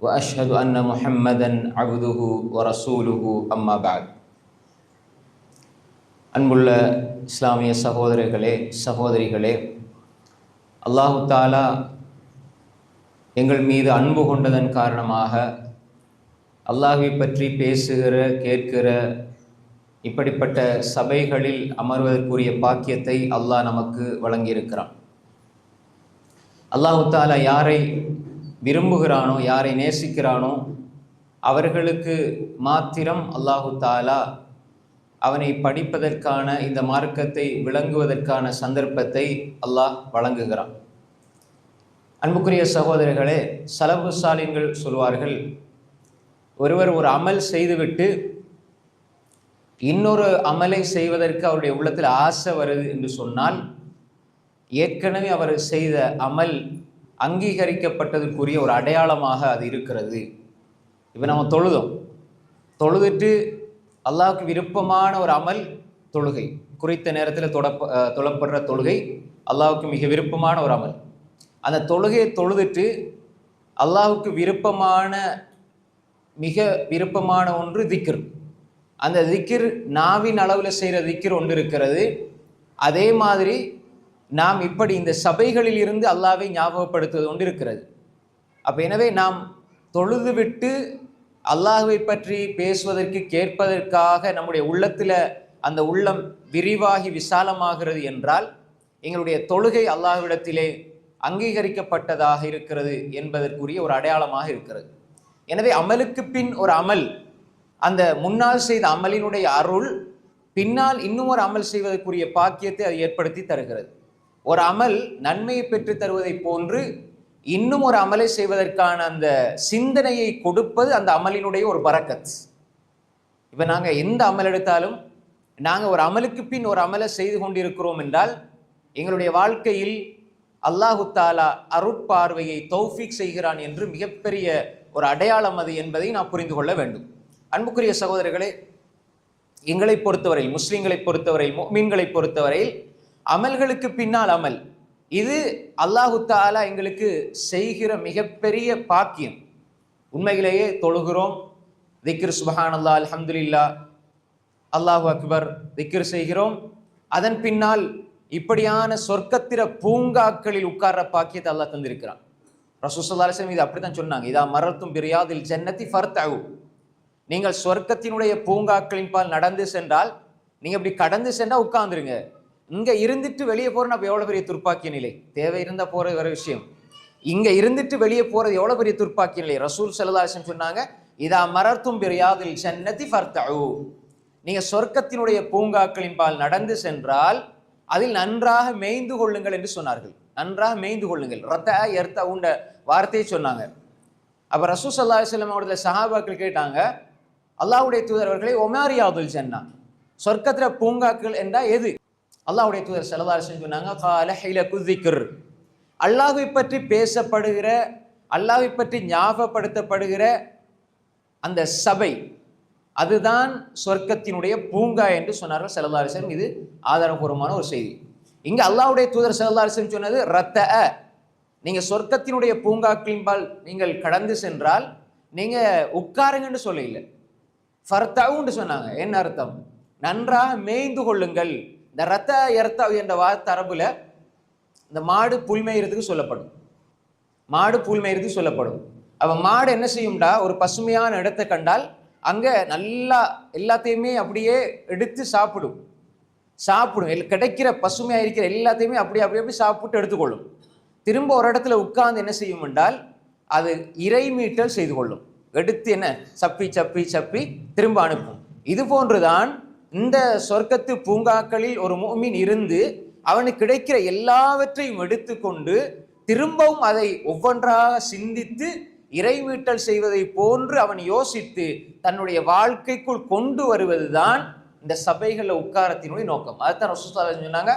واشهد ان محمدا عبده ورسوله اما بعد அன்புள்ள இஸ்லாமிய சகோதரர்களே சகோதரிகளே அல்லாஹு தாலா எங்கள் மீது அன்பு கொண்டதன் காரணமாக அல்லாஹை பற்றி பேசுகிற கேட்கிற இப்படிப்பட்ட சபைகளில் அமர்வதற்குரிய பாக்கியத்தை அல்லாஹ் நமக்கு வழங்கியிருக்கிறான் அல்லாஹு தாலா யாரை விரும்புகிறானோ யாரை நேசிக்கிறானோ அவர்களுக்கு மாத்திரம் அல்லாஹு தாலா அவனை படிப்பதற்கான இந்த மார்க்கத்தை விளங்குவதற்கான சந்தர்ப்பத்தை அல்லாஹ் வழங்குகிறான். அன்புக்குரிய சகோதரர்களே சலபு சாலின்கள் சொல்வார்கள் ஒருவர் ஒரு அமல் செய்துவிட்டு இன்னொரு அமலை செய்வதற்கு அவருடைய உள்ளத்தில் ஆசை வருது என்று சொன்னால் ஏற்கனவே அவர் செய்த அமல் அங்கீகரிக்கப்பட்டதற்குரிய ஒரு அடையாளமாக அது இருக்கிறது. இப்போ நம்ம தொழுதோம். தொழுதுட்டு அல்லாவுக்கு விருப்பமான ஒரு அமல் தொழுகை. குறித்த நேரத்தில் தொடப்ப தொழப்படுற தொழுகை அல்லாவுக்கு மிக விருப்பமான ஒரு அமல். அந்த தொழுகையை தொழுதுட்டு அல்லாவுக்கு விருப்பமான மிக விருப்பமான ஒன்று திக்ர். அந்த திக்கிர் நாவின் அளவில் செய்கிற திக்கிர் ஒன்று இருக்கிறது. அதே மாதிரி நாம் இப்படி இந்த சபைகளில் இருந்து அல்லாவை ஞாபகப்படுத்துவது கொண்டு இருக்கிறது அப்போ எனவே நாம் தொழுதுவிட்டு அல்லாஹுவை பற்றி பேசுவதற்கு கேட்பதற்காக நம்முடைய உள்ளத்தில் அந்த உள்ளம் விரிவாகி விசாலமாகிறது என்றால் எங்களுடைய தொழுகை அல்லாஹ்விடத்திலே அங்கீகரிக்கப்பட்டதாக இருக்கிறது என்பதற்குரிய ஒரு அடையாளமாக இருக்கிறது. எனவே அமலுக்கு பின் ஒரு அமல் அந்த முன்னால் செய்த அமலினுடைய அருள் பின்னால் இன்னும் ஒரு அமல் செய்வதற்குரிய பாக்கியத்தை அது ஏற்படுத்தி தருகிறது. ஒரு அமல் நன்மையை பெற்று தருவதை போன்று இன்னும் ஒரு அமலை செய்வதற்கான அந்த சிந்தனையை கொடுப்பது அந்த அமலினுடைய ஒரு பறக்கத். இப்போ நாங்கள் எந்த அமல் எடுத்தாலும் நாங்கள் ஒரு அமலுக்கு பின் ஒரு அமலை செய்து கொண்டிருக்கிறோம் என்றால் எங்களுடைய வாழ்க்கையில் அல்லாஹு தாலா அருட்பார்வையை தௌஃபிக் செய்கிறான் என்று மிகப்பெரிய ஒரு அடையாளம் அது என்பதை நான் புரிந்து கொள்ள வேண்டும். அன்புக்குரிய சகோதரர்களே எங்களை பொறுத்தவரையில் முஸ்லீம்களை பொறுத்தவரையில் மீன்களை பொறுத்தவரையில் அமல்களுக்கு பின்னால் அமல். இது அல்லாஹு தாலா எங்களுக்கு செய்கிற மிகப்பெரிய பாக்கியம். உண்மையிலேயே தொழுகிறோம். திக்ரு சுபஹான் அல்லா அலமதுல்லா அல்லாஹு அக்பர் திக்ரு செய்கிறோம். அதன் பின்னால் இப்படியான சொர்க்கத்திர பூங்காக்களில் உட்கார்ற பாக்கியத்தை அல்லாஹ் தந்திருக்கிறான். ரசூசல்லாசம் அலிஸ்லம் இது அப்படித்தான் சொன்னாங்க. இதா மரத்தும் பிரியாதில் ஜன்னத்தி ஃபர்தகு நீங்கள் சொர்க்கத்தினுடைய பூங்காக்களின் பால் நடந்து சென்றால் நீங்கள் இப்படி கடந்து சென்றால் உட்கார்ந்துருங்க. இங்கே இருந்துட்டு வெளியே போறது அப்ப எவ்வளோ பெரிய துர்ப்பாக்கிய நிலை? தேவை இருந்தால் போகிற வேறு விஷயம். இங்கே இருந்துட்டு வெளியே போகிறது எவ்வளோ பெரிய துர்ப்பாக்கிய நிலை? ரசூல் செல்லதாசன் சொன்னாங்க இதா மரத்தும் பிரியாதில் சென்னதி ஃபர்தகு நீங்கள் சொர்க்கத்தினுடைய பூங்காக்களின் பால் நடந்து சென்றால் அதில் நன்றாக மேய்ந்து கொள்ளுங்கள் என்று சொன்னார்கள். நன்றாக மேய்ந்து கொள்ளுங்கள். ரத்த எர்த்த உண்ட வார்த்தையை சொன்னாங்க. அப்போ ரசூ சல்லா செல்லம் அவர்களை சஹாபாக்கள் கேட்டாங்க அல்லாவுடைய தூதரவர்களை ஒமாரியாதுல் சென்னா சொர்க்கத்தில் பூங்காக்கள் என்றால் எது? அல்லாஹுடைய தூதர் செலவாரசன் சொன்னாங்க கால ஹைல குதிக்கர் அல்லாஹை பற்றி பேசப்படுகிற அல்லாஹை பற்றி ஞாபகப்படுத்தப்படுகிற அந்த சபை அதுதான் சொர்க்கத்தினுடைய பூங்கா என்று சொன்னார்கள் செலவாரிசன் இது ஆதாரபூர்வமான ஒரு செய்தி. இங்கே அல்லாஹுடைய தூதர் செலவாரிசன் சொன்னது ரத்த நீங்கள் சொர்க்கத்தினுடைய பூங்காக்களின்பால் நீங்கள் கடந்து சென்றால் நீங்கள் உட்காருங்கன்னு சொல்ல இல்லை ஃபர்த்தாவுன்னு சொன்னாங்க. என்ன அர்த்தம்? நன்றாக மேய்ந்து கொள்ளுங்கள். இந்த ரத்த எர்த்தவ் என்ற வார்த்தை அரபுல இந்த மாடு புல்மேயறதுக்கு சொல்லப்படும். மாடு புல்மேயறதுக்கு சொல்லப்படும். அப்போ மாடு என்ன செய்யும்டா? ஒரு பசுமையான இடத்தை கண்டால் அங்கே நல்லா எல்லாத்தையுமே அப்படியே எடுத்து சாப்பிடும். சாப்பிடும். கிடைக்கிற பசுமையாக இருக்கிற எல்லாத்தையுமே அப்படி அப்படி அப்படி சாப்பிட்டு எடுத்துக்கொள்ளும். திரும்ப ஒரு இடத்துல உட்கார்ந்து என்ன செய்யும் என்றால் அது இறை மீட்டல் செய்து கொள்ளும். எடுத்து என்ன? சப்பி சப்பி சப்பி திரும்ப அனுப்பும். இது போன்றுதான் இந்த சொர்க்கத்து பூங்காக்களில் ஒரு மூமின் இருந்து அவனுக்கு கிடைக்கிற எல்லாவற்றையும் எடுத்துக்கொண்டு திரும்பவும் அதை ஒவ்வொன்றாக சிந்தித்து இறைமீட்டல் செய்வதை போன்று அவன் யோசித்து தன்னுடைய வாழ்க்கைக்குள் கொண்டு வருவதுதான் இந்த சபைகளில் உட்காரத்தினுடைய நோக்கம். அதுதான் ரசூசா சொன்னாங்க.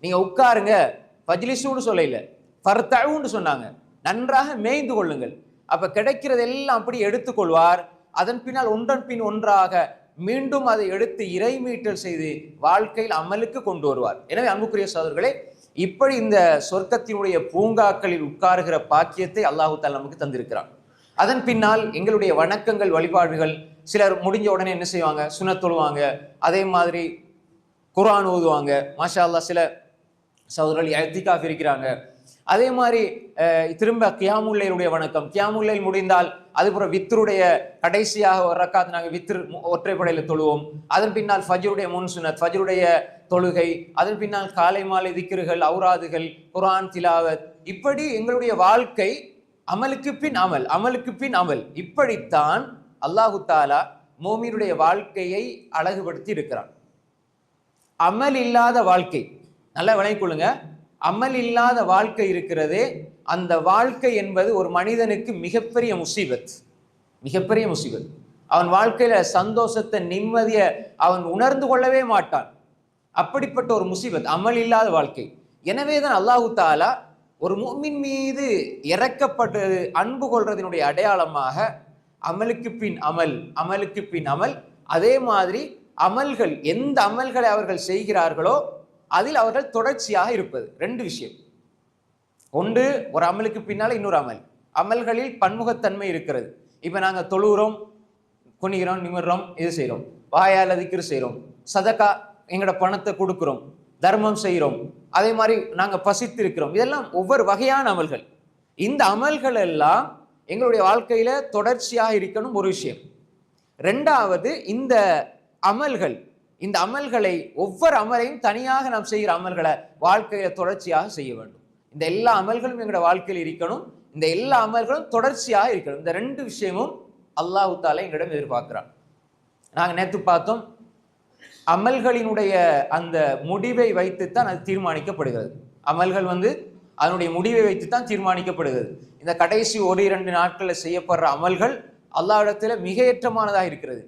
நீங்க உட்காருங்க. பஜ்லிசூன்னு சொல்லல. ஃபர்தவுன்னு சொன்னாங்க. நன்றாக மேய்ந்து கொள்ளுங்கள். அப்ப கிடைக்கிறதெல்லாம் அப்படி எடுத்துக்கொள்வார். அதன் பின்னால் ஒன்றன் பின் ஒன்றாக மீண்டும் அதை எடுத்து இறைமீட்டல் செய்து வாழ்க்கையில் அமலுக்கு கொண்டு வருவார். எனவே அன்புக்குரிய சோதர்களே இப்படி இந்த சொர்க்கத்தினுடைய பூங்காக்களில் உட்காருகிற பாக்கியத்தை அல்லாஹு தால் நமக்கு தந்திருக்கிறான். அதன் பின்னால் எங்களுடைய வணக்கங்கள் வழிபாடுகள் சிலர் முடிஞ்ச உடனே என்ன செய்வாங்க? சுன தொழுவாங்க. அதே மாதிரி குரான் ஓதுவாங்க. மாஷா அல்லா சில சகோதரர்கள் எத்திகாஃப் இருக்கிறாங்க. அதே மாதிரி திரும்ப கியாமுல்லையுடைய வணக்கம். கியாமுல்லையில் முடிந்தால் அதுபுறம் வித்ருடைய கடைசியாக ஒரு ரக்காத் நாங்கள் வித்ரு ஒற்றைப்படையில் தொழுவோம். அதன் பின்னால் ஃபஜ்ருடைய முன் சுனத் ஃபஜ்ருடைய தொழுகை அதன் பின்னால் காலை மாலை திக்ருகள் அவுராதுகள் குரான் திலாவத். இப்படி எங்களுடைய வாழ்க்கை அமலுக்கு பின் அமல் அமலுக்கு பின் அமல். இப்படித்தான் அல்லாஹு தாலா மோமீனுடைய வாழ்க்கையை அழகுபடுத்தி இருக்கிறான். அமல் இல்லாத வாழ்க்கை. நல்லா விளங்கிக் கொள்ளுங்க. அமல் இல்லாத வாழ்க்கை இருக்கிறதே அந்த வாழ்க்கை என்பது ஒரு மனிதனுக்கு மிகப்பெரிய முசீபத். மிகப்பெரிய முசீபத். அவன் வாழ்க்கையில சந்தோஷத்தை நிம்மதியை அவன் உணர்ந்து கொள்ளவே மாட்டான். அப்படிப்பட்ட ஒரு முசீபத் அமல் இல்லாத வாழ்க்கை. எனவே தான் அல்லாஹு தாலா ஒரு மூமின் மீது இறக்கப்பட்டது அன்பு கொள்றதினுடைய அடையாளமாக அமலுக்கு பின் அமல் அமலுக்கு பின் அமல் அதே மாதிரி அமல்கள் எந்த அமல்களை அவர்கள் செய்கிறார்களோ அதில் அவர்கள் தொடர்ச்சியாக இருப்பது. ரெண்டு விஷயம். ஒன்று ஒரு அமலுக்கு பின்னால் இன்னொரு அமல். அமல்களில் பன்முகத்தன்மை இருக்கிறது. இப்போ நாங்கள் தொழுகிறோம் குனிகிறோம் நிமிடுறோம் இது செய்கிறோம். வாயால் திக்ரு செய்கிறோம். சதக்கா எங்களோட பணத்தை கொடுக்குறோம். தர்மம் செய்கிறோம். அதே மாதிரி நாங்கள் பசித்து இருக்கிறோம் இதெல்லாம் ஒவ்வொரு வகையான அமல்கள். இந்த அமல்கள் எல்லாம் எங்களுடைய வாழ்க்கையில் தொடர்ச்சியாக இருக்கணும் ஒரு விஷயம். ரெண்டாவது இந்த அமல்கள் இந்த அமல்களை ஒவ்வொரு அமலையும் தனியாக நாம் செய்கிற அமல்களை வாழ்க்கையில தொடர்ச்சியாக செய்ய வேண்டும். இந்த எல்லா அமல்களும் எங்களோட வாழ்க்கையில் இருக்கணும். இந்த எல்லா அமல்களும் தொடர்ச்சியாக இருக்கணும். இந்த ரெண்டு விஷயமும் அல்லாஹு தாலா எங்களிடம் எதிர்பார்க்கிறான். நாங்கள் நேற்று பார்த்தோம் அமல்களினுடைய அந்த முடிவை வைத்துத்தான் அது தீர்மானிக்கப்படுகிறது. அமல்கள் வந்து அதனுடைய முடிவை வைத்துத்தான் தீர்மானிக்கப்படுகிறது. இந்த கடைசி ஒரு இரண்டு நாட்களில் செய்யப்படுற அமல்கள் அல்லாவிடத்தில் மிக ஏற்றமானதாக இருக்கிறது.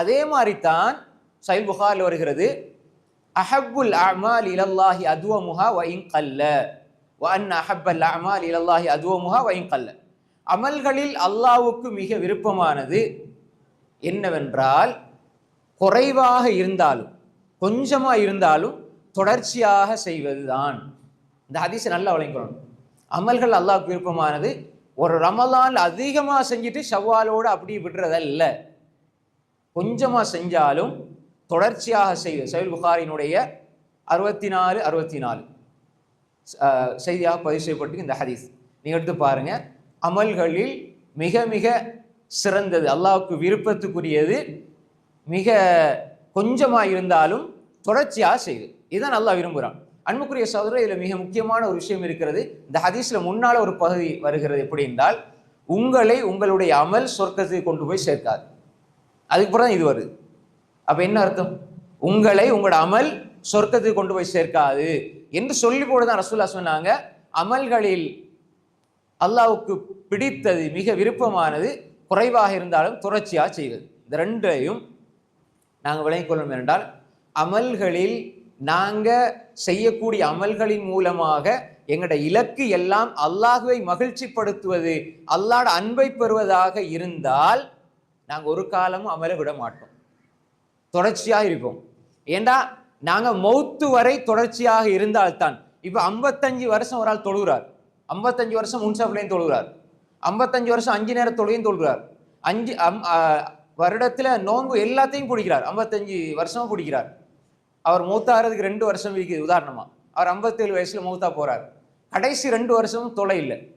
அதே மாதிரி தான் சைல் புகாரில் வருகிறது. அஹப்புல் அமால் இலல்லாஹி அதுவமுஹா வயின் கல்ல வன் அஹப்பல் அமால் இலல்லாஹி அதுவமுஹா வயின் கல்ல அமல்களில் அல்லாவுக்கு மிக விருப்பமானது என்னவென்றால் குறைவாக இருந்தாலும் கொஞ்சமாக இருந்தாலும் தொடர்ச்சியாக செய்வதுதான். இந்த ஹதீஸை நல்லா வழங்கிக்கணும் அமல்கள் அல்லாவுக்கு விருப்பமானது ஒரு ரமலான் அதிகமாக செஞ்சுட்டு ஷவ்வாலோடு அப்படியே விடுறதல்ல. கொஞ்சமாக செஞ்சாலும் தொடர்ச்சியாக செய்வது சைல் புகாரினுடைய அறுபத்தி நாலு அறுபத்தி நாலு செய்தியாக பதிவு செய்யப்பட்டு இந்த ஹதீஸ். நீங்கள் எடுத்து பாருங்கள் அமல்களில் மிக மிக சிறந்தது அல்லாவுக்கு விருப்பத்துக்குரியது மிக கொஞ்சமாக இருந்தாலும் தொடர்ச்சியாக செய்து. இதுதான் நல்லா விரும்புகிறான் அன்புக்குரிய சகோதரர் இதில் மிக முக்கியமான ஒரு விஷயம் இருக்கிறது. இந்த ஹதீஸில் முன்னால் ஒரு பகுதி வருகிறது எப்படி என்றால் உங்களை உங்களுடைய அமல் சொர்க்கத்துக்கு கொண்டு போய் சேர்க்காது. அதுக்கப்புறம் தான் இது வருது. அப்போ என்ன அர்த்தம்? உங்களை உங்களோட அமல் சொர்க்கத்துக்கு கொண்டு போய் சேர்க்காது என்று சொல்லி கூட தான் ரசூல்லா சொன்னாங்க. அமல்களில் அல்லாவுக்கு பிடித்தது மிக விருப்பமானது குறைவாக இருந்தாலும் தொடர்ச்சியாக செய்வது. இந்த ரெண்டையும் நாங்கள் விளங்கிக் கொள்ளணும் என்றால் அமல்களில் நாங்கள் செய்யக்கூடிய அமல்களின் மூலமாக எங்களோட இலக்கு எல்லாம் அல்லாஹுவை மகிழ்ச்சிப்படுத்துவது அல்லாட அன்பை பெறுவதாக இருந்தால் நாங்கள் ஒரு காலமும் அமல விட மாட்டோம். தொடர்ச்சியாக இருப்போம் ஏண்டா? நாங்கள் மௌத்து வரை தொடர்ச்சியாக இருந்தால்தான். இப்போ ஐம்பத்தஞ்சு வருஷம் ஒரு ஆள் தொழுகிறார். ஐம்பத்தஞ்சு வருஷம் முன்சாப்பிலையும் தொழுகிறார். ஐம்பத்தஞ்சு வருஷம் அஞ்சு நேரம் தொழுகையும் தொழுகிறார். அஞ்சு அம்- வருடத்தில் நோன்பு எல்லாத்தையும் பிடிக்கிறார் ஐம்பத்தஞ்சு வருஷமும் பிடிக்கிறார் அவர் மூத்தாகிறதுக்கு ரெண்டு வருஷம் இருக்குது உதாரணமாக அவர் ஐம்பத்தேழு வயசில் மூத்தா போகிறார் கடைசி ரெண்டு வருஷமும் தொலை இல்லை.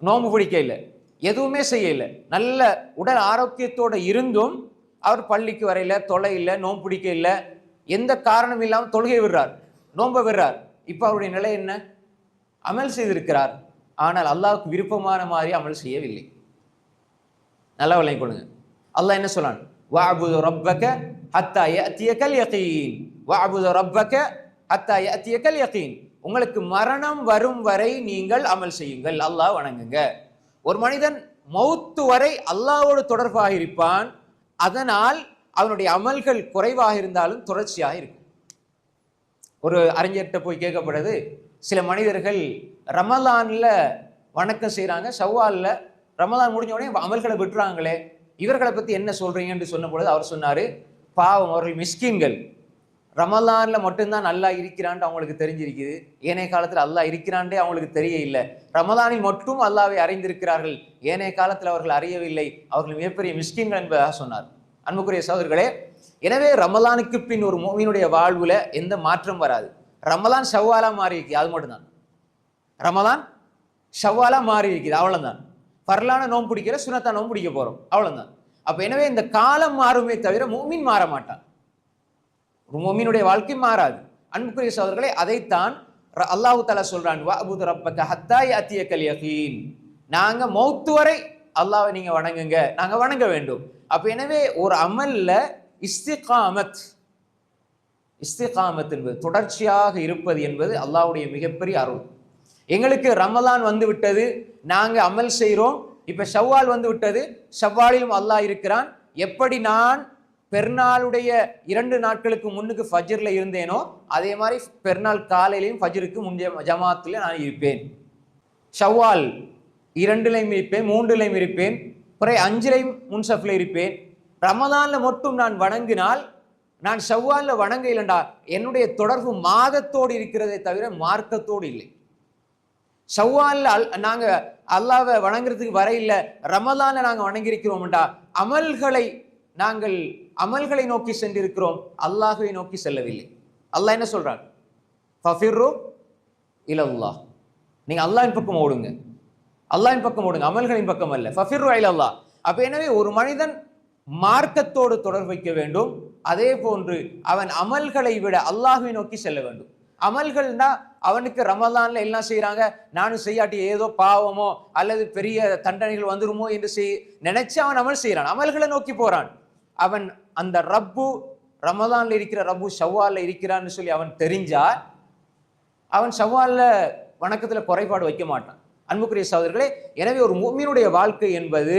நோம்பு பிடிக்க இல்லை. எதுவுமே செய்ய இல்லை. நல்ல உடல் ஆரோக்கியத்தோடு இருந்தும் அவர் பள்ளிக்கு வரையில தொலை இல்லை நோன்பு பிடிக்க இல்லை எந்த காரணம் இல்லாமல் தொழுகை விடுறார் நோன்பை விடுறார். இப்போ அவருடைய நிலை என்ன? அமல் செய்திருக்கிறார். ஆனால் அல்லாவுக்கு விருப்பமான மாதிரி அமல் செய்யவில்லை. நல்லா விளங்கிக் கொள்ளுங்க. அல்லாஹ் என்ன சொல்லான் வஅபுது ரப்பக ஹத்தா யஅதியகல் யகீன். வஅபுது ரப்பக ஹத்தா யஅதியகல் யகீன். உங்களுக்கு மரணம் வரும் வரை நீங்கள் அமல் செய்யுங்கள். அல்லாஹ் வணங்குங்க. ஒரு மனிதன் மௌத்து வரை அல்லாவோடு தொடர்பாக இருப்பான். அதனால் அவனுடைய அமல்கள் குறைவாக இருந்தாலும் தொடர்ச்சியாக இருக்கும். ஒரு அறிஞர்கிட்ட போய் கேட்கப்படுது சில மனிதர்கள் ரமலானில் வணக்கம் செய்கிறாங்க சவ்வாலில் ரமலான் முடிஞ்ச உடனே அமல்களை விட்டுறாங்களே இவர்களை பற்றி என்ன சொல்கிறீங்கன்னு சொன்ன பொழுது அவர் சொன்னார் பாவம் அவர்கள் மிஸ்கின்கள். ரமலானில் மட்டும்தான் நல்லா இருக்கிறான்ட்டு அவங்களுக்கு தெரிஞ்சிருக்குது. ஏனைய காலத்தில் அல்லாஹ் இருக்கிறான்டே அவங்களுக்கு தெரிய இல்லை ரமலானில் மட்டும் அல்லாவை அறிந்திருக்கிறார்கள். ஏனைய காலத்தில் அவர்கள் அறியவில்லை. அவர்கள் மிகப்பெரிய மிஸ்கின்கள் என்பதாக சொன்னார். அன்புக்குரிய சகோதரர்களே எனவே ரமலானுக்கு பின் ஒரு மூவினுடைய வாழ்வில் எந்த மாற்றம் வராது. ரமலான் ஷவ்வாலாக மாறி இருக்குது அது மட்டும்தான். ரமலான் ஷவ்வாலாக மாறி இருக்குது அவ்வளோதான் பரலான நோன்பு பிடிக்கிற சுனத்தா நோன்பு பிடிக்க போகிறோம் அவ்வளோதான் அப்போ எனவே இந்த காலம் மாறுமே தவிர மூமின் மாற மாட்டான். மூமினுடைய வாழ்க்கை மாறாது. அன்புக்குரிய சோதர்களை அதைத்தான் அல்லாஹு தாலா சொல்றான் வஅபுது ரப்பக ஹத்தாய் அத்திய யகீன். நாங்க மௌத்து வரை அல்லாவை நீங்க வணங்குங்க நாங்க வணங்க வேண்டும். அப்ப எனவே ஒரு அமல்ல இஸ்திகாமத் இஸ்திகாமத் என்பது தொடர்ச்சியாக இருப்பது என்பது அல்லாவுடைய மிகப்பெரிய அருள். எங்களுக்கு ரமலான் வந்து விட்டது நாங்க அமல் செய்கிறோம் இப்ப ஷவ்வால் வந்து விட்டது ஷவ்வாலிலும் அல்லாஹ் இருக்கிறான். எப்படி நான் பெருநாளுடைய இரண்டு நாட்களுக்கு முன்னுக்கு ஃபஜ்ர்ல இருந்தேனோ அதே மாதிரி பெருநாள் காலையிலையும் ஃபஜ்ருக்கு முந்தைய ஜமாத்தில் நான் இருப்பேன். ஷவ்வால் இரண்டுலையும் இருப்பேன் மூன்றுலையும் இருப்பேன் பிறகு அஞ்சுலையும் முன்சஃப்ல இருப்பேன். ரமதானில் மட்டும் நான் வணங்கினால் நான் ஷவ்வாலில் வணங்க இல்லைண்டா என்னுடைய தொடர்பு மாதத்தோடு இருக்கிறதே தவிர மார்க்கத்தோடு இல்லை. ஷவ்வாலில் அல் நாங்கள் அல்லாவை வணங்குறதுக்கு வர இல்லை நாங்கள் நாங்க வணங்கியிருக்கிறோம்டா அமல்களை நாங்கள் அமல்களை நோக்கி சென்றிருக்கிறோம் அல்லாஹுவை நோக்கி செல்லவில்லை. அல்லாஹ் என்ன சொல்கிறான் ஃபஃபிர்ரு இலல்லா நீங்கள் அல்லாஹின் பக்கம் ஓடுங்க. அல்லாஹின் பக்கம் ஓடுங்க அமல்களின் பக்கம் அல்ல. ஃபஃபிர்ரு இலல்லா அப்போ எனவே ஒரு மனிதன் மார்க்கத்தோடு தொடர்பு வைக்க வேண்டும் அதே போன்று அவன் அமல்களை விட அல்லாஹுவை நோக்கி செல்ல வேண்டும். அமல்கள்னா அவனுக்கு ரமலான்ல எல்லாம் செய்கிறாங்க நானும் செய்யாட்டி ஏதோ பாவமோ அல்லது பெரிய தண்டனைகள் வந்துருமோ என்று செய் நினைச்சு அவன் அமல் செய்கிறான் அமல்களை நோக்கி போறான். அவன் அந்த ரப்பு ரமதான்ல இருக்கிற ரப்பு ஷவ்வால்ல இருக்கிறான்னு சொல்லி அவன் தெரிஞ்சா அவன் ஷவ்வால்ல வணக்கத்துல குறைபாடு வைக்க மாட்டான். அன்புக்குரிய சகோதரர்களே எனவே ஒரு மூமியினுடைய வாழ்க்கை என்பது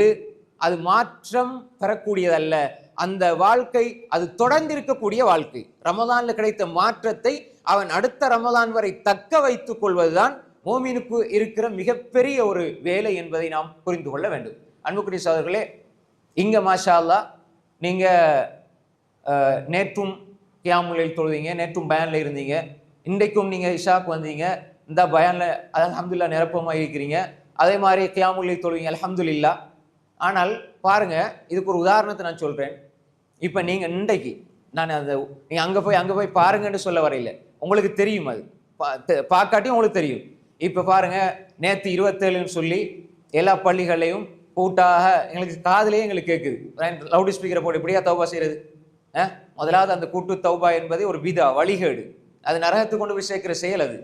அது மாற்றம் பெறக்கூடியதல்ல அந்த வாழ்க்கை அது தொடர்ந்து இருக்கக்கூடிய வாழ்க்கை. ரமதானில் கிடைத்த மாற்றத்தை அவன் அடுத்த ரமதான் வரை தக்க வைத்துக் கொள்வதுதான் மோமினுக்கு இருக்கிற மிகப்பெரிய ஒரு வேலை என்பதை நாம் புரிந்து கொள்ள வேண்டும். அன்புக்குரிய சகோதரர்களே இங்க மாஷா அல்லா நீங்கள் நேற்றும் கியாமுலையில் தொழுதீங்க நேற்றும் பயனில் இருந்தீங்க. இன்றைக்கும் நீங்கள் இஷாக்கு வந்தீங்க. இந்த பயான்ல அலமதுல்லா நிரப்பமாக இருக்கிறீங்க. அதே மாதிரி கியாமுலையில் தொழுவீங்க அலமதுல்லா ஆனால் பாருங்கள் இதுக்கு ஒரு உதாரணத்தை நான் சொல்கிறேன் இப்போ நீங்கள் இன்றைக்கு நான் அந்த நீங்கள் அங்கே போய் அங்கே போய் பாருங்கன்னு சொல்ல வரையில உங்களுக்கு தெரியும் அது. பா- தெ- பார்க்காட்டியும் உங்களுக்கு தெரியும். இப்போ பாருங்கள் நேற்று இருபத்தேழுன்னு சொல்லி எல்லா பள்ளிகளையும் கூட்டாக எங்களுக்கு காதலே எங்களுக்கு கேட்குது லவுட் ஸ்பீக்கரை போட்டு இப்படியா தௌபா செய்கிறது முதலாவது அந்த கூட்டு தௌபா என்பது ஒரு விதா வழிகேடு. அது நரகத்துக்கு கொண்டு போய் சேர்க்கிற செயல் அது.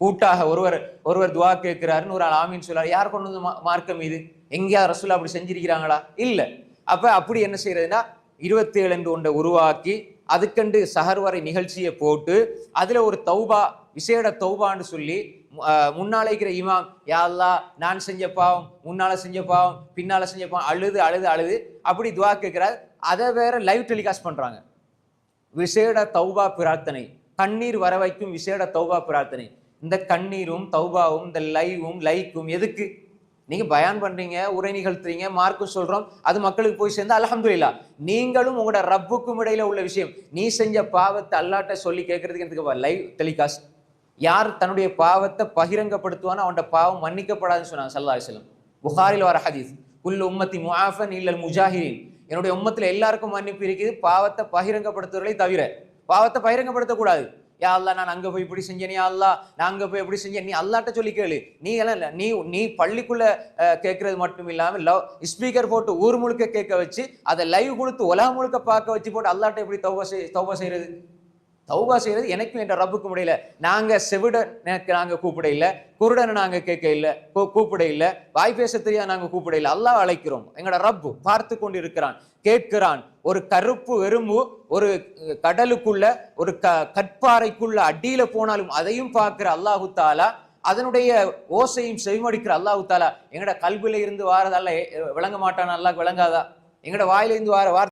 கூட்டாக ஒருவர் ஒருவர் துவா கேட்கிறாருன்னு ஒரு ஆள் ஆமீன் சொல்றாரு. யார் கொண்டு வந்து மார்க்கம் இது? எங்கேயாவது ரசூலா அப்படி செஞ்சிருக்கிறாங்களா? இல்லை. அப்போ அப்படி என்ன செய்யறதுன்னா இருபத்தி ஏழு என்று ஒன்றை உருவாக்கி அதுக்கண்டு சஹர்வரை நிகழ்ச்சியை போட்டு அதில் ஒரு தௌபா விசேட தௌபான்னு சொல்லி முன்னால் இருக்கிற இமாம் யா நான் செஞ்ச பாவம் முன்னால செஞ்ச பாவம் பின்னால செஞ்ச பாவம் அழுது அழுது அழுது அப்படி துவா கேட்கிறார். அதை வேற லைவ் டெலிகாஸ்ட் பண்றாங்க. விசேட தௌபா பிரார்த்தனை. கண்ணீர் வர வைக்கும் விசேட தௌபா பிரார்த்தனை. இந்த கண்ணீரும் தௌபாவும் இந்த லைவும் லைக்கும் எதுக்கு? நீங்க பயான் பண்றீங்க உரை நிகழ்த்துறீங்க மார்க்கும் சொல்றோம் அது மக்களுக்கு போய் சேர்ந்து அல்ஹம்துலில்லாஹ் நீங்களும் உங்களோட ரப்புக்கும் இடையில உள்ள விஷயம். நீ செஞ்ச பாவத்தை அல்லாட்ட சொல்லி கேட்கறதுக்கு எனக்கு லைவ் டெலிகாஸ்ட் யார் தன்னுடைய பாவத்தை பகிரங்கப்படுத்துவானோ அவனோட பாவம் மன்னிக்கப்படாதுன்னு சொன்னாங்க சல்லா அலிஸ்லம் புகாரில் வர ஹதீஸ் குல் உம்மத்தி முஆஃபன் இல்லல் முஜாஹிரின். என்னுடைய உம்மத்தில் எல்லாருக்கும் மன்னிப்பு இருக்குது பாவத்தை பகிரங்கப்படுத்துவர்களை தவிர பாவத்தை பகிரங்கப்படுத்தக்கூடாது. யா அல்லா நான் அங்கே போய் இப்படி செஞ்சேன் யா அல்லா நான் அங்கே போய் இப்படி செஞ்சேன்? நீ அல்லாட்ட சொல்லி கேளு. நீ எல்லாம் இல்லை நீ நீ பள்ளிக்குள்ளே கேட்கறது மட்டும் இல்லாமல் லவ் ஸ்பீக்கர் போட்டு ஊர் முழுக்க கேட்க வச்சு அதை லைவ் கொடுத்து உலகம் முழுக்க பார்க்க வச்சு போட்டு அல்லாட்ட எப்படி தௌவ செய் தௌவ செய்கிறது தௌபா செய்யறது எனக்கும் என்ற ரப்புக்கும் இடையில. நாங்க செவிடன் நாங்க கூப்பிட இல்ல. குருடனை நாங்க கேட்க இல்ல. கூப்பிட இல்ல. வாய் பேச தெரியாத நாங்க கூப்பிட இல்ல. அல்லாஹ் அழைக்கிறோம். எங்களோட ரப்பு பார்த்து கொண்டு இருக்கிறான் கேட்கிறான். ஒரு கருப்பு எறும்பு ஒரு கடலுக்குள்ள ஒரு க கற்பாறைக்குள்ள அடியில போனாலும் அதையும் பார்க்கிற அல்லாஹு தாலா அதனுடைய ஓசையும் செவிமடிக்கிற அல்லாஹு தாலா எங்களோட கல்வில இருந்து வாரதல்ல விளங்க மாட்டான் அல்லாஹ் விளங்காதா? எங்கட வாயில இருந்து வார வார்த்தை